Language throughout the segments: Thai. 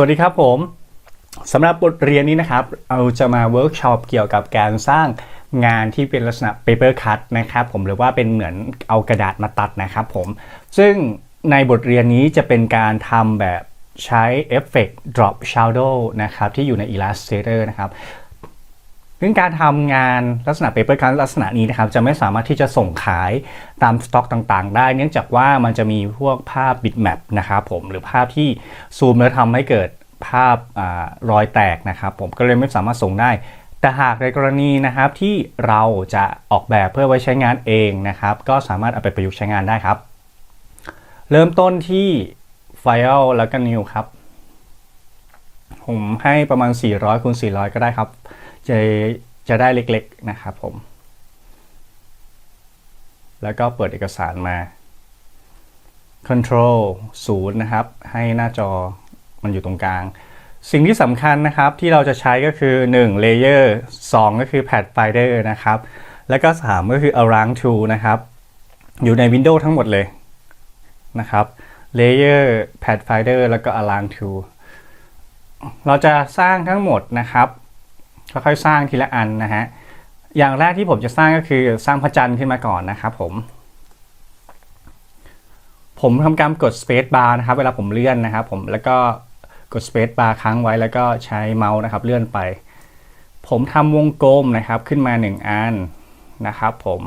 วัสดีครับผมสำหรับบทเรียนนี้นะครับ เราจะมาเวิร์กช็อปเกี่ยวกับการสร้างงานที่เป็นลักษณะ paper cut นะครับผมหรือว่าเป็นเหมือนเอากระดาษมาตัดนะครับผม ซึ่งในบทเรียนนี้จะเป็นการทำแบบใช้เอฟเฟกต์ drop shadow นะครับ ที่อยู่ใน Illustrator นะครับซึ่งการทำงานลักษณะ paper cut ลักษณะนี้นะครับ จะไม่สามารถที่จะส่งขายตามสต็อกต่างๆ ได้ เนื่องจากว่ามันจะมีพวกภาพ bitmap นะครับผมหรือภาพที่ซูมแล้วทำให้เกิด ภาพอรอยแตกนะครับ ผมก็เลยไม่สามารถส่งได้ แต่หากในกรณีนะครับที่เราจะออกแบบเพื่อไว้ใช้งานเองนะครับ ก็สามารถเอาไปประยุกต์ใช้งานได้ครับ เริ่มต้นที่ไฟล์แล้วก็ new ครับ ผมให้ประมาณ 400คูณ400 ก็ได้ครับ จะจะได้เล็กๆนะครับผม แล้วก็เปิดเอกสารมา Control 0 นะครับ ให้หน้าจอ มันอยู่ตรงกลาง สิ่งที่สำคัญนะครับที่เราจะใช้ก็คือ1 Layer 2 ก็คือ Pathfinder นะครับ แล้วก็ 3 ก็คือ Align Tool นะครับ อยู่ใน Windows ทั้งหมดเลยนะครับ Layer Pathfinder แล้วก็ Align Tool เราจะสร้างทั้งหมดนะครับค่อยๆสร้างทีละอันนะฮะอย่างแรกที่ผมจะสร้างก็คือสร้างพระจันทร์ขึ้นมาก่อนนะครับผม ผมทำการกด Space Bar นะครับ เวลาผมเลื่อนนะครับผมแล้วก็ กด Space Bar ค้างไว้แล้วก็ใช้เมาส์นะครับเลื่อนไป ผมทำวงกลมนะครับขึ้นมา 1 อันนะครับผม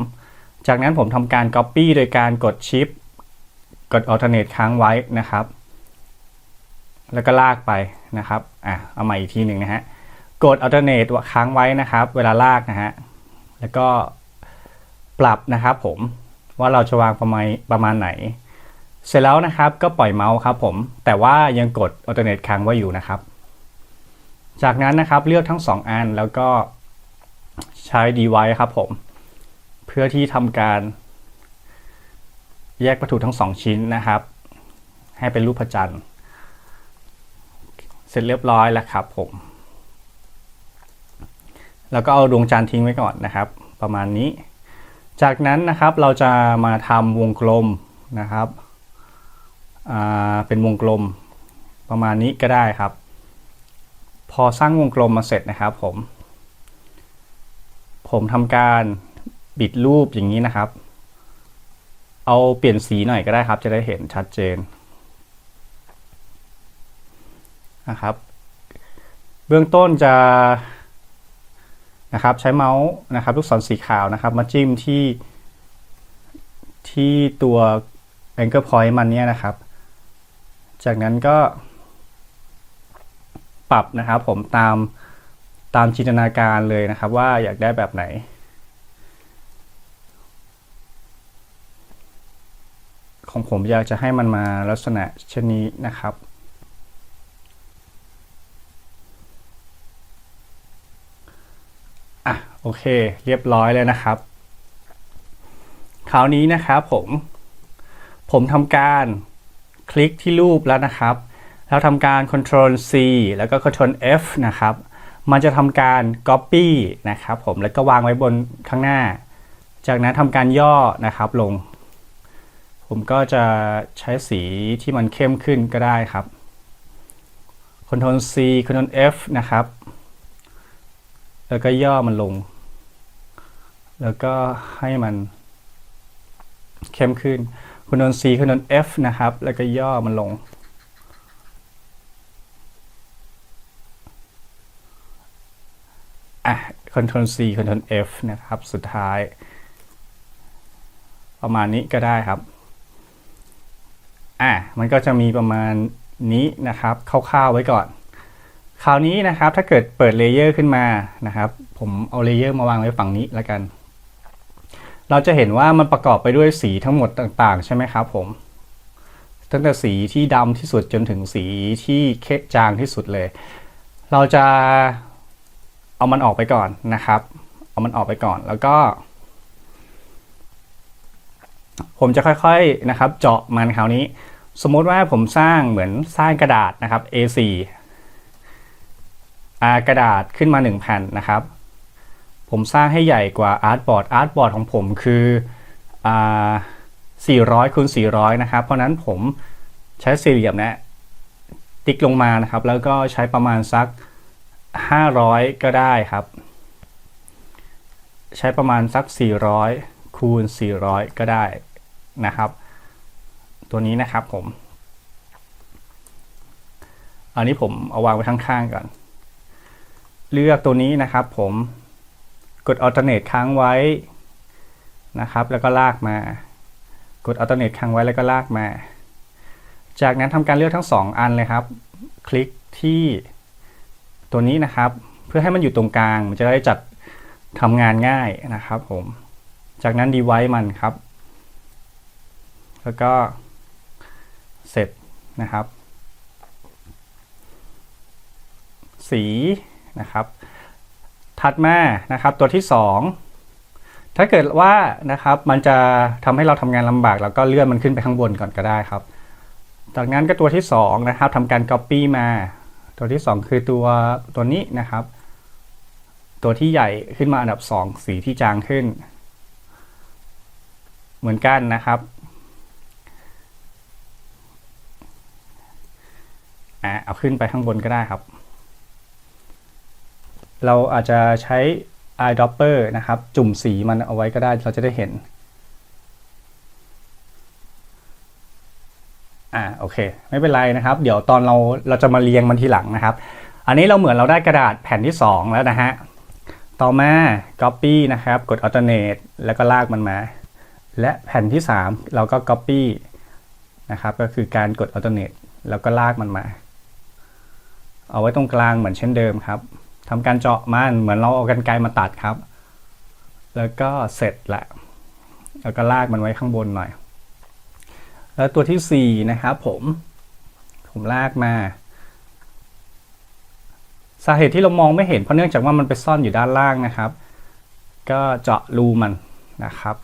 จากนั้นผมทำการ Copy โดยการกด Shift กด Alternate ค้างไว้นะครับ แล้วก็ลากไปนะครับอะเอาใหม่อีกทีหนึ่งนะฮะกด alternate ค้างไว้นะครับ เวลาลากนะฮะแล้วก็ปรับนะครับผมว่าเราจะวางประมาณประมาณไหน เสร็จแล้วนะครับก็ปล่อยเมาส์ครับผม แต่ว่ายังกด alternate ค้างไว้อยู่นะครับ จากนั้นนะครับเลือกทั้ง 2 อันแล้วก็ใช้ device ครับผม เพื่อที่ทำการ แยกวัตถุทั้ง 2 ชิ้นนะครับ ให้เป็นรูปพระจันทร์ เสร็จเรียบร้อยแล้วครับผม แล้วก็เอาดวงจันทร์ทิ้งไว้ก่อนนะครับ ประมาณนี้ จากนั้นนะครับเราจะมาทำวงกลมนะครับ เป็นวงกลมประมาณนี้ก็ได้ครับ พอสร้างวงกลมมาเสร็จนะครับผม ผมทำการบิดรูปอย่างนี้นะครับ เอาเปลี่ยนสีหน่อยก็ได้ครับ จะได้เห็นชัดเจนนะครับ เบื้องต้นจะนะครับใช้เมาส์นะครับลูกศรสีขาวนะครับ มาจิ้มที่ที่ตัว anchor point มันเนี่ยนะครับ จากนั้นก็ ปรับนะครับผมตามตามจินตนาการเลยนะครับ ว่าอยากได้แบบไหน ของผมอยากจะให้มันมาลักษณะเช่นนี้นะครับอะโอเค เรียบร้อยเลยนะครับ คราวนี้นะครับผม ผมทำการ คลิกที่รูปแล้วนะครับ แล้วทำการ Ctrl C แล้วก็ Ctrl F นะครับ มันจะทำการ Copy นะครับผมแล้วก็วางไว้บนข้างหน้า จากนั้นทำการย่อนะครับลง ผมก็จะใช้สีที่มันเข้มขึ้นก็ได้ครับ Ctrl C Ctrl F นะครับ แล้วก็ย่อมันลง แล้วก็ให้มันเข้มขึ้น คุณนน C คุณนน F นะครับ แล้วก็ย่อมันลง อะ Ctrl C Ctrl F นะครับ สุดท้าย ประมาณนี้ก็ได้ครับ อะ มันก็จะมีประมาณนี้นะครับ คร่าวๆไว้ก่อน คราวนี้นะครับ ถ้าเกิดเปิดเลเยอร์ขึ้นมานะครับ ผมเอาเลเยอร์มาวางไว้ฝั่งนี้แล้วกัน เราจะเห็นว่ามันประกอบไปด้วยสีทั้งหมดต่างๆ ใช่ไหมครับผม ตั้งแต่สีที่ดำที่สุดจนถึงสีที่เคจางที่สุดเลย เราจะเอามันออกไปก่อนนะครับ เอามันออกไปก่อนแล้วก็ ผมจะค่อยๆนะครับ เจาะมันคราวนี้ สมมติว่าผมสร้างเหมือนสร้างกระดาษนะครับ A4 กระดาษขึ้นมา1แผ่นนะครับ ผมสร้างให้ใหญ่กว่าอาร์ตบอร์ดอาร์ตบอร์ดของผมคือ400คูณ400 นะครับ เพราะนั้นผมใช้สี่เหลี่ยมนะติ๊กลงมานะครับ แล้วก็ใช้ประมาณสัก 500 ก็ได้ครับ ใช้ประมาณสัก 400คูณ400 ก็ได้นะครับ ตัวนี้นะครับผม อันนี้ผมเอาวางไว้ข้างๆก่อน เลือกตัวนี้นะครับผม กด alternate ค้างไว้นะครับ แล้วก็ลากมา กด alternate ค้างไว้แล้วก็ลากมา จากนั้นทำการเลือกทั้ง 2 อันเลยครับ คลิกที่ตัวนี้นะครับ เพื่อให้มันอยู่ตรงกลาง มันจะได้จัดทำงานง่ายนะครับผม จากนั้น device มันครับ แล้วก็เสร็จนะครับ สีนะครับ ถัดมานะครับตัวที่ 2 ถ้าเกิดว่านะครับมันจะทำให้เราทำงานลำบากแล้วก็เลื่อนมันขึ้นไปข้างบนก่อนก็ได้ครับ จากนั้นก็ตัวที่2นะครับทำการ Copy มา ตัวที่ 2 คือตัวตัวนี้นะครับ ตัวที่ใหญ่ขึ้นมาอันดับ 2 สีที่จางขึ้น เหมือนกันนะครับอะเอาขึ้นไปข้างบนก็ได้ครับ เราอาจจะใช้ eyedropper นะครับ จุ่มสีมันเอาไว้ก็ได้เราจะได้เห็น อ่าโอเค ไม่เป็นไรนะครับ เดี๋ยวตอนเราเราจะมาเรียงมันทีหลังนะครับ อันนี้เราเหมือนเราได้กระดาษแผ่นที่ 2 แล้วนะฮะ ต่อมา copy นะครับ กด alternate แล้วก็ลากมันมา และแผ่นที่ 3 เราก็ copy นะครับก็คือการกด alternate แล้วก็ลากมันมา เอาไว้ตรงกลางเหมือนเช่นเดิมครับ ทำการเจาะมันเหมือนเราเอากันไกรมาตัดครับ แล้วก็เสร็จละ แล้วก็ลากมันไว้ข้างบนหน่อย แล้วตัวที่ 4 นะครับผม ผมลากมา สาเหตุที่เรามองไม่เห็นเพราะเนื่องจากว่ามันไปซ่อนอยู่ด้านล่างนะครับ ก็เจาะรูมันนะครับ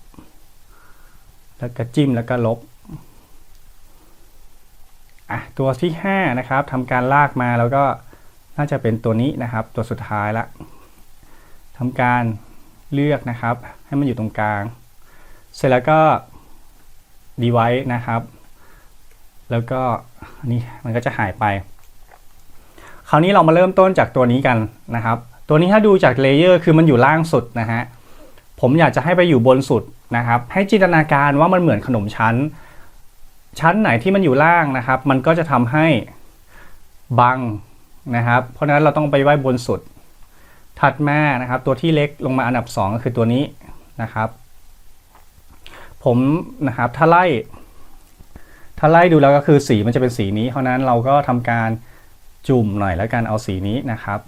แล้วก็จิ้มแล้วก็ลบอะตัวที่ 5 นะครับทำการลากมาแล้วก็ น่าจะเป็นตัวนี้นะครับ ตัวสุดท้ายละทำการเลือกนะครับ ให้มันอยู่ตรงกลาง เสร็จแล้วก็ device นะครับ แล้วก็อันนี้มันก็จะหายไป คราวนี้เรามาเริ่มต้นจากตัวนี้กันนะครับ ตัวนี้ถ้าดูจากเลเยอร์คือมันอยู่ล่างสุดนะฮะผมอยากจะให้ไปอยู่บนสุดนะครับ ให้จินตนาการว่ามันเหมือนขนมชั้น ชั้นไหนที่มันอยู่ล่างนะครับ มันก็จะทำให้บัง นะครับ เพราะฉะนั้นเราต้องไปไหว้บนสุด ถัดมานะครับ ตัวที่เล็กลงมาอันดับ 2 ก็คือตัวนี้นะครับ ผมนะครับถ้าไล่ ถ้าไล่ดูแล้วก็คือสีมันจะเป็นสีนี้ เพราะนั้นเราก็ทำการจุ่มหน่อยแล้วกันเอาสีนี้นะครับ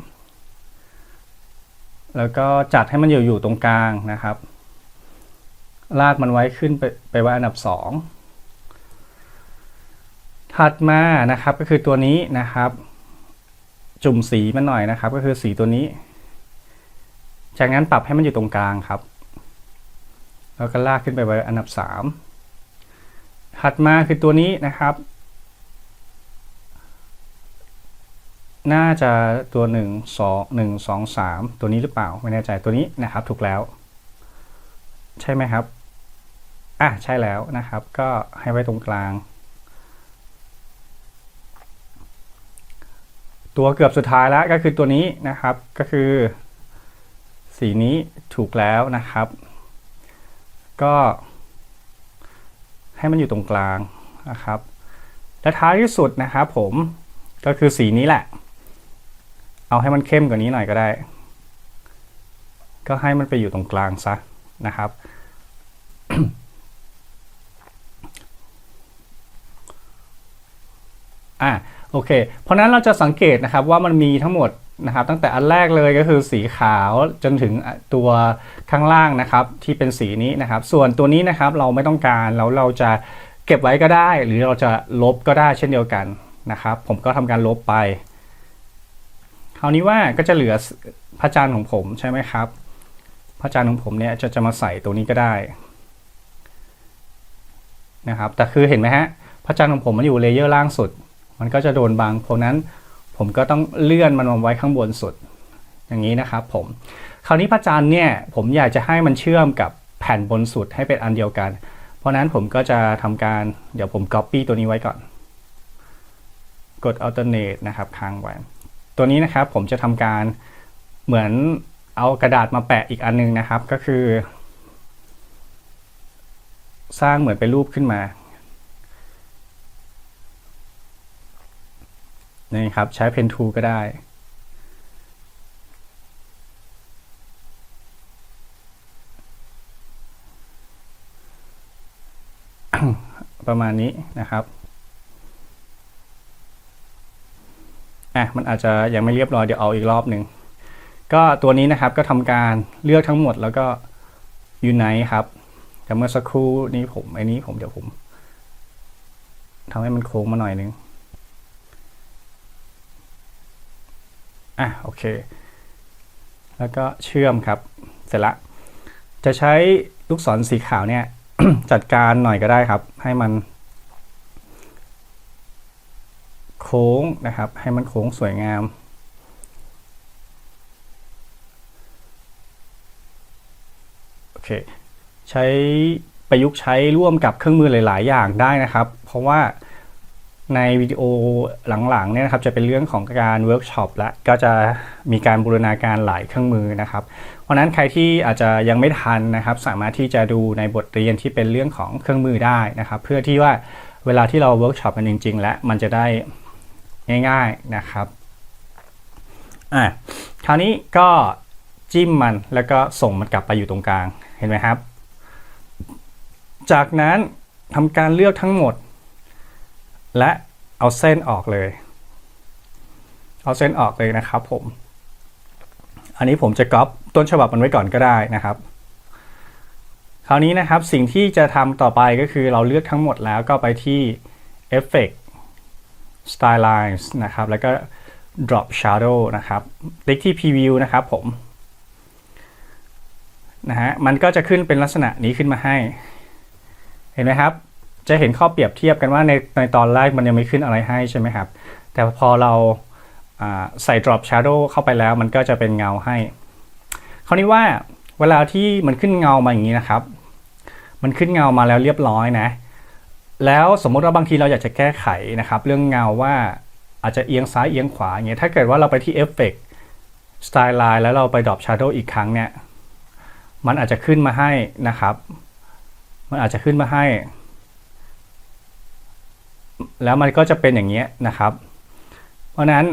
แล้วก็จัดให้มันอยู่อยู่ตรงกลางนะครับ ลากมันไว้ขึ้นไปไปไว้อันดับ 2 ถัดมานะครับก็คือตัวนี้นะครับ จุ่มสีมันหน่อยนะครับ ก็คือสีตัวนี้ จากนั้นปรับให้มันอยู่ตรงกลางครับ แล้วก็ลากขึ้นไปไว้อันดับ 3 ถัดมาคือตัวนี้นะครับ น่าจะตัว 1 2 1 2 3 ตัวนี้หรือเปล่า ไม่แน่ใจตัวนี้นะครับ ถูกแล้ว ใช่ไหมครับอะใช่แล้วนะครับ ก็ให้ไว้ตรงกลาง ตัวเกือบสุดท้ายแล้วก็คือตัวนี้นะครับ ก็คือ สีนี้ถูกแล้วนะครับ ก็ให้มันอยู่ตรงกลางนะครับ และท้ายที่สุดนะครับผมก็คือสีนี้แหละ เอาให้มันเข้มกว่านี้หน่อยก็ได้ ก็ให้มันไปอยู่ตรงกลางซะนะครับ อะ โอเค เพราะนั้นเราจะสังเกตนะครับว่ามันมีทั้งหมดนะครับตั้งแต่อันแรกเลยก็คือสีขาวจนถึงตัวข้างล่างนะครับที่เป็นสีนี้นะครับ ส่วนตัวนี้นะครับเราไม่ต้องการแล้วเราจะเก็บไว้ก็ได้ หรือเราจะลบก็ได้เช่นเดียวกันนะครับ ผมก็ทำการลบไป คราวนี้ว่าก็จะเหลือพระจันทร์ของผมใช่ไหมครับ พระจันทร์ของผมเนี่ยจะจะมาใส่ตัวนี้ก็ได้นะครับแต่คือเห็นไหมฮะพระจันทร์ของผมมันอยู่เลเยอร์ล่างสุด มันก็จะโดนบางเพราะนั้นผมก็ต้องเลื่อนมันมาไว้ข้างบนสุด อย่างนี้นะครับผม คราวนี้พระจันทร์เนี่ยผมอยากจะให้มันเชื่อมกับแผ่นบนสุดให้เป็นอันเดียวกัน เพราะนั้นผมก็จะทำการเดี๋ยวผม Copy ตัวนี้ไว้ก่อน กด alternate นะครับค้างไว้ ตัวนี้นะครับผมจะทำการเหมือนเอากระดาษมาแปะอีกอันนึงนะครับก็คือ สร้างเหมือนเป็นรูปขึ้นมา นี่ครับ ใช้ Pen Tool ก็ได้ ประมาณนี้นะครับอะมันอาจจะยังไม่เรียบร้อยเดี๋ยวเอาอีกรอบหนึ่งก็ตัวนี้นะครับก็ทำการเลือกทั้งหมดแล้วก็ยูไนครับ แต่เมื่อสักครู่นี้ผมไอ้นี้ผมเดี๋ยวผมทำให้มันโค้งมาหน่อยนึง อะโอเค แล้วก็เชื่อมครับ เสร็จละ จะใช้ลูกศรสีขาวเนี่ย จัดการหน่อยก็ได้ครับ ให้มัน โค้งนะครับ ให้มันโค้งสวยงามโอเค ใช้ประยุกต์ใช้ร่วมกับเครื่องมือหลาย ๆ อย่างได้นะครับ เพราะว่า ในวิดีโอหลังๆเนี่ยนะครับจะเป็นเรื่องของการเวิร์กช็อปและก็จะมีการบูรณาการหลายเครื่องมือนะครับ เพราะนั้นใครที่อาจจะยังไม่ทันนะครับ สามารถที่จะดูในบทเรียนที่เป็นเรื่องของเครื่องมือได้นะครับ เพื่อที่ว่าเวลาที่เราเวิร์กช็อปกันจริง ๆ และมันจะได้ง่าย ๆนะครับอะคราวนี้ก็จิ้มมันแล้วก็ส่งมันกลับไปอยู่ตรงกลางเห็นไหมครับ จากนั้นทำการเลือกทั้งหมด และเอาเส้นออกเลย เอาเส้นออกเลยนะครับผม อันนี้ผมจะก๊อปต้นฉบับมันไว้ก่อนก็ได้นะครับ คราวนี้นะครับสิ่งที่จะทำต่อไปก็คือเราเลือกทั้งหมดแล้วก็ไปที่ Effect Style Lines นะครับ แล้วก็ Drop Shadow นะครับติ๊กที่ Preview นะครับผมนะฮะมันก็จะขึ้นเป็นลักษณะนี้ขึ้นมาให้ เห็นไหมครับ จะเห็นข้อเปรียบเทียบกันว่าในในตอนแรกมันยังไม่ขึ้นอะไรให้ใช่ไหมครับ แต่พอเราใส่ drop shadow เข้าไปแล้วมันก็จะเป็นเงาให้ คราวนี้ว่าเวลาที่มันขึ้นเงามาอย่างนี้นะครับ มันขึ้นเงามาแล้วเรียบร้อยนะ แล้วสมมติว่าบางทีเราอยากจะแก้ไขนะครับ เรื่องเงาว่าอาจจะเอียงซ้ายเอียงขวาอย่างเงี้ยถ้าเกิดว่าเราไปที่ effect style line แล้วเราไป drop shadow อีกครั้งเนี่ย มันอาจจะขึ้นมาให้นะครับ มันอาจจะขึ้นมาให้ แล้วมันก็จะเป็นอย่างนี้นะครับ เพราะนั้น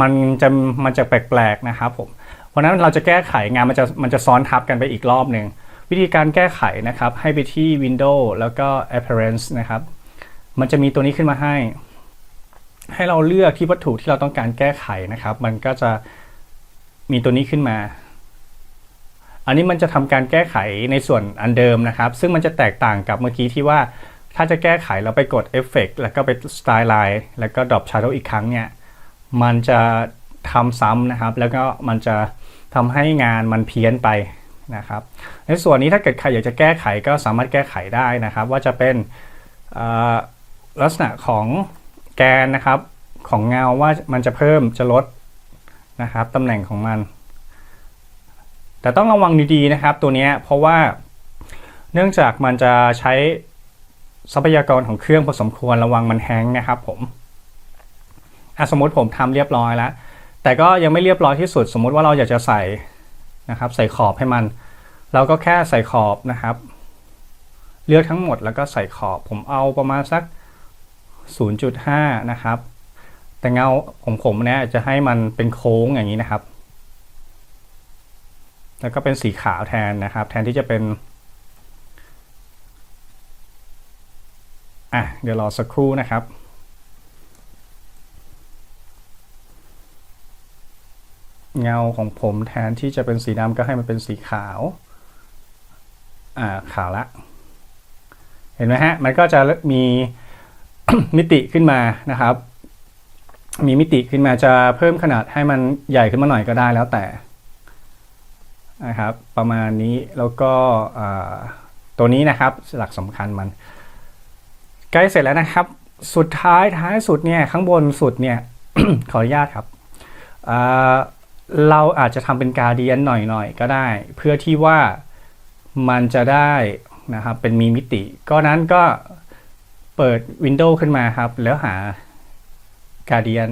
มันจะมันจะแปลกๆนะครับผม เพราะนั้นเราจะแก้ไขงานมันจะมันจะซ้อนทับกันไปอีกรอบหนึ่งวิธีการแก้ไขนะครับให้ไปที่ Windows แล้วก็ Appearance นะครับ มันจะมีตัวนี้ขึ้นมาให้ ให้เราเลือกที่วัตถุที่เราต้องการแก้ไขนะครับ มันก็จะมีตัวนี้ขึ้นมา อันนี้มันจะทำการแก้ไขในส่วนอันเดิมนะครับ ซึ่งมันจะแตกต่างกับเมื่อกี้ที่ว่า ถ้าจะแก้ไขเราไปกด Effect แล้วก็ไป Style Line แล้วก็ Drop Shadow อีกครั้งเนี่ย มันจะทำซ้ำนะครับ แล้วก็มันจะทำให้งานมันเพี้ยนไปนะครับ ในส่วนนี้ถ้าเกิดใครอยากจะแก้ไขก็สามารถแก้ไขได้นะครับ ว่าจะเป็นลักษณะของแกนนะครับของเงาว่ามันจะเพิ่มจะลดนะครับตำแหน่งของมัน แต่ต้องระวังดีๆนะครับตัวนี้เพราะว่าเนื่องจากมันจะใช้ ทรัพยากรของเครื่องพอสมควรระวังมันแฮงนะครับผมสมมติผมทำเรียบร้อยแล้ว แต่ก็ยังไม่เรียบร้อยที่สุด สมมุติว่าเราอยากจะใส่นะครับใส่ขอบให้มัน เราก็แค่ใส่ขอบนะครับ เลือกทั้งหมดแล้วก็ใส่ขอบ ผมเอาประมาณสัก 0.5 นะครับ แต่เงาของผมเนี่ยจะให้มันเป็นโค้งอย่างนี้นะครับ แล้วก็เป็นสีขาวแทนนะครับ แทนที่จะเป็น อะเดี๋ยวรอสักครู่นะครับเงาของผมแทนที่จะเป็นสีดำก็ให้มันเป็นสีขาว อ่าขาวละ เห็นไหมฮะ มันก็จะมีมิติขึ้นมานะครับ มีมิติขึ้นมาจะเพิ่มขนาดให้มันใหญ่ขึ้นมาหน่อยก็ได้แล้วแต่นะครับ ประมาณนี้แล้วก็ตัวนี้นะครับหลักสำคัญมัน ใกล้เสร็จแล้วนะครับ สุดท้ายท้ายสุดเนี่ยข้างบนสุดเนี่ยขออนุญาตครับเราอาจจะทำเป็นการเดียนหน่อยๆ ก็ได้ เพื่อที่ว่ามันจะได้นะครับเป็นมีมิติ ก็นั้นก็เปิด Windows ขึ้นมาครับ แล้วหา Guardian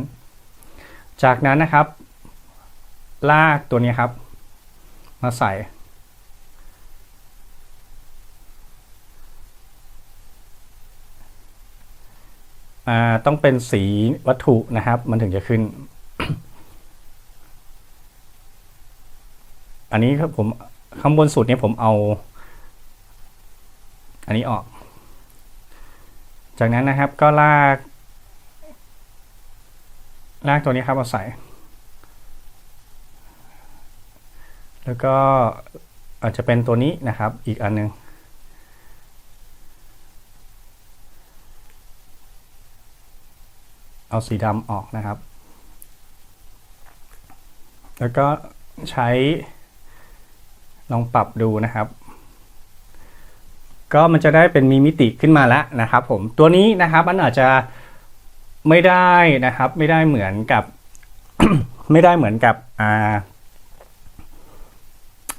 จากนั้นนะครับ ลากตัวนี้ครับ มาใส่ ต้องเป็นสีวัตถุนะครับ มันถึงจะขึ้น อันนี้ครับผมข้างบนสุดเนี่ยผมเอา อันนี้ออก จากนั้นนะครับก็ลาก ลากตัวนี้ครับมาใส่ แล้วก็อาจจะเป็นตัวนี้นะครับ อีกอันหนึง เอาสีดำออกนะครับ แล้วก็ใช้ลองปรับดูนะครับ ก็มันจะได้เป็นมีมิติขึ้นมาแล้วนะครับ ผมตัวนี้นะครับมันอาจจะไม่ได้นะครับ ไม่ได้เหมือนกับ ไม่ได้เหมือนกับอ่า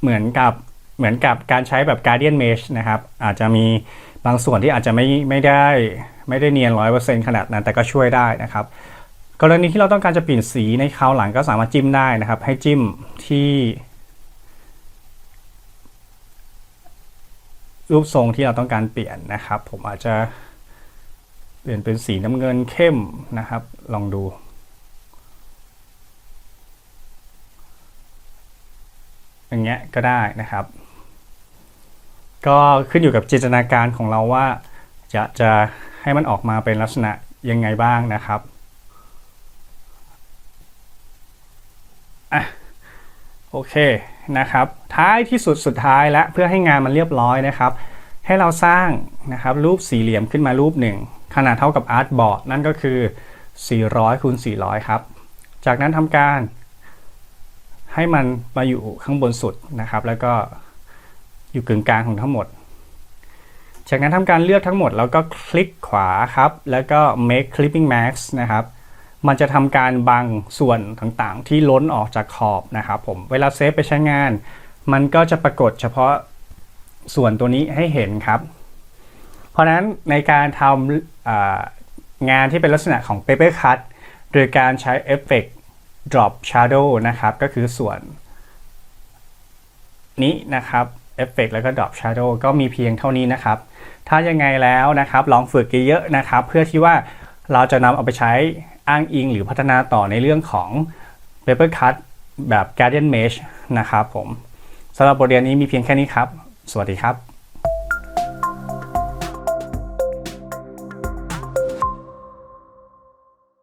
เหมือนกับเหมือนกับการใช้แบบ Guardian Mesh นะครับ อาจจะมีบางส่วนที่อาจจะไม่ไม่ได้ ไม่ได้เนียนร้อยเปอร์เซ็นต์ขนาดนั้นแต่ก็ช่วยได้นะครับ กรณีที่เราต้องการจะเปลี่ยนสีในคราวหลังก็สามารถจิ้มได้นะครับ ให้จิ้มที่รูปทรงที่เราต้องการเปลี่ยนนะครับ ผมอาจจะเปลี่ยนเป็นสีน้ำเงินเข้มนะครับ ลองดู อย่างเงี้ยก็ได้นะครับ ก็ขึ้นอยู่กับจินตนาการของเราว่าจะจะ ให้มันออกมาเป็นลักษณะยังไงบ้างนะครับอะโอเคนะครับ ท้ายที่สุดสุดท้ายและเพื่อให้งานมันเรียบร้อยนะครับ ให้เราสร้างนะครับรูปสี่เหลี่ยมขึ้นมารูปหนึ่งขนาดเท่ากับอาร์ตบอร์ดนั่นก็คือ 400คูณ400 ครับ จากนั้นทำการให้มันมาอยู่ข้างบนสุดนะครับ แล้วก็อยู่กึ่งกลางของทั้งหมด จากนั้นทำการเลือกทั้งหมดแล้วก็คลิกขวาครับ แล้วก็ make clipping mask นะครับ มันจะทำการบังส่วนต่างๆ ที่ล้นออกจากขอบนะครับผม เวลาเซฟไปใช้งาน มันก็จะปรากฏเฉพาะส่วนตัวนี้ให้เห็นครับ เพราะฉะนั้นในการทำงานที่เป็นลักษณะของ paper cut โดยการใช้เอฟเฟก drop shadow นะครับ ก็คือส่วนนี้นะครับเอฟเฟกแล้วก็ drop shadow ก็มีเพียงเท่านี้นะครับ ถ้ายังไงแล้วนะครับลองฝึกเยอะๆนะครับ เพื่อที่ว่าเราจะนำเอาไปใช้อ้างอิงหรือพัฒนาต่อในเรื่องของ paper cut แบบ Guardian Mesh นะครับผมสำหรับบทเรียนนี้มีเพียงแค่นี้ครับ สวัสดีครับ